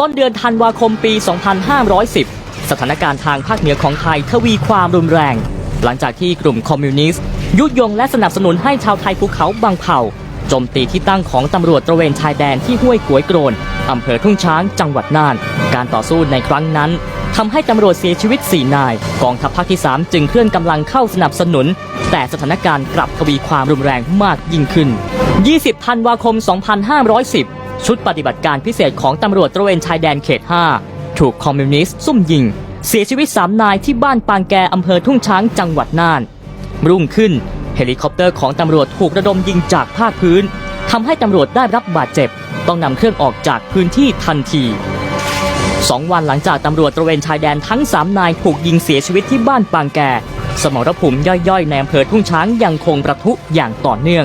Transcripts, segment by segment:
ต้นเดือนธันวาคมปี 2510 สถานการณ์ทางภาคเหนือของไทยทวีความรุนแรง หลังจากที่กลุ่มคอมมิวนิสต์ ยุยงและสนับสนุนให้ชาวไทยภูเขาบางเผ่าโจมตีที่ตั้งของตำรวจตระเวนชายแดนที่ห้วยกวยโกรนอำเภอทุ่งช้างจังหวัดน่าน การต่อสู้ในครั้งนั้นทำให้ตำรวจเสียชีวิต 4 นาย กองทัพภาคที่ 3 จึงเคลื่อนกำลังเข้าสนับสนุน แต่สถานการณ์กลับทวีความรุนแรงมากยิ่งขึ้น 20 ธันวาคม 2510 ชุดปฏิบัติการพิเศษของตำรวจตระเวนชายแดนเขต 5 ถูกคอมมิวนิสต์ซุ่มยิง เสียชีวิต 3 นายที่บ้านปางแกอำเภอทุ่งช้างจังหวัดน่าน รุ่งขึ้นเฮลิคอปเตอร์ของตำรวจถูกระดมยิงจากภาคพื้นทำให้ตำรวจได้รับบาดเจ็บ ต้องนำเครื่องออกจากพื้นที่ทันทีสองวันหลังจากตำรวจตระเวนชายแดนทั้ง 3 นายถูกยิงเสียชีวิตที่บ้านปางแก สมรภูมิย่อยๆในอำเภอทุ่งช้างยังคงประทุอย่างต่อเนื่อง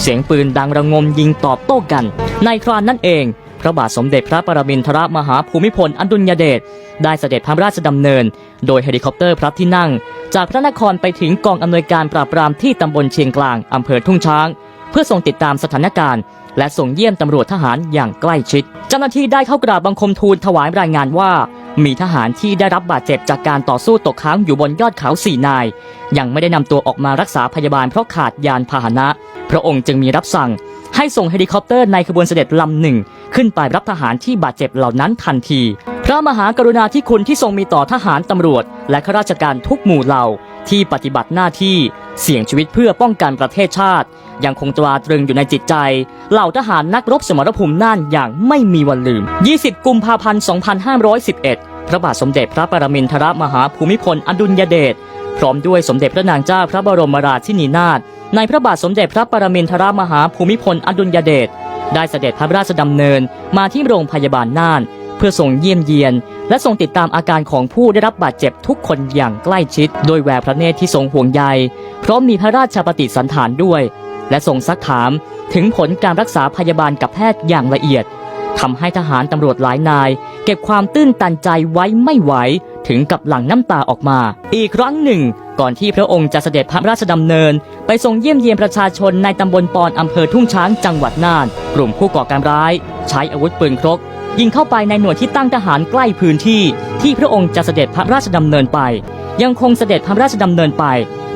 เสียงปืนดังระงมยิงตอบโต้กัน ในคราวนั่นเอง พระบาทสมเด็จพระปรมินทรมหาภูมิพลอดุลยเดชได้เสด็จพระราชดำเนิน โดยเฮลิคอปเตอร์พระที่นั่ง จากพระนครไปถึงกองอำนวยการปราบปรามที่ตำบลเชียงกลางอำเภอทุ่งช้าง เพื่อส่งติดตามสถานการณ์ และส่งเยี่ยมตำรวจทหารอย่างใกล้ชิด เจ้าหน้าที่ได้เข้ากราบบังคมทูลถวายรายงานว่ามีทหารที่ได้รับบาดเจ็บจากการต่อสู้ตกค้างอยู่บนยอดเขาสี่นาย ยังไม่ได้นำตัวออกมารักษาพยาบาลเพราะขาดยานพาหนะ พระองค์จึงมีรับสั่ง ให้ส่งเฮลิคอปเตอร์ในขบวนเสด็จลำหนึ่ง ขึ้นไปรับทหารที่บาดเจ็บเหล่านั้นทันที พระมหากรุณาธิคุณที่ทรงมีต่อทหารตำรวจ และข้าราชการทุกหมู่เหล่าที่ปฏิบัติหน้าที่เสี่ยงชีวิตเพื่อป้องกันประเทศชาติ ยังคงตราตรึงอยู่ในจิตใจ เหล่าทหารนักรบสมรภูมิน่านอย่างไม่มีวันลืม 20 กุมภาพันธ์ 2511 ระบาทสมเด็จพระปรมินทรมหาภูมิพลอดุลยเดชพร้อมด้วยสมเด็จพระนางเจ้าพระบรมราชินีนาถในพระบาทสมเด็จพระปรมินทรมหาภูมิพลอดุลยเดชได้เสด็จพระราชดำเนินมาที่โรงพยาบาลน่าน เพื่อส่งเยี่ยมเยียน และส่งติดตามอาการของผู้ได้รับบาดเจ็บทุกคนอย่างใกล้ชิด โดยแววพระเนตรที่ทรงห่วงใยพร้อมมีพระราชปฏิสันถานด้วย และทรงซักถามถึงผลการรักษาพยาบาลกับแพทย์อย่างละเอียด ทำให้ทหารตำรวจหลายนาย เก็บความตื้นตันใจไว้ไม่ไหว ถึงกับหลั่งน้ำตาออกมา อีกครั้งหนึ่ง ก่อนที่พระองค์จะเสด็จพระราชดำเนิน ไปทรงเยี่ยมเยียนประชาชนในตำบลปอนอำเภอทุ่งช้างจังหวัดน่าน กลุ่มผู้ก่อการร้าย ใช้อาวุธปืนครกยิงเข้าไปในหน่วยที่ตั้งทหารใกล้พื้นที่ ที่พระองค์จะเสด็จพระราชดำเนินไป ยังคงเสด็จพระราชดำเนินไป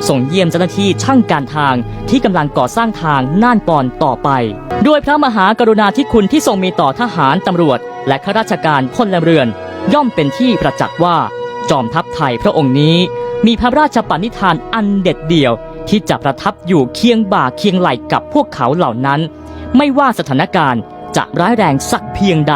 ส่งเยี่ยมเจ้าหน้าที่ช่างการทางที่กำลังก่อสร้างทางน่านปอนต่อไป ด้วยพระมหากรุณาธิคุณที่ทรงมีต่อทหารตำรวจ และข้าราชการพลเรือน ย่อมเป็นที่ประจักษ์ว่า จอมทัพไทยพระองค์นี้ มีพระราชปณิธานอันเด็ดเดี่ยว ที่จะประทับอยู่เคียงบ่าเคียงไหลกับพวกเขาเหล่านั้น ไม่ว่าสถานการณ์จะร้ายแรงสักเพียงใด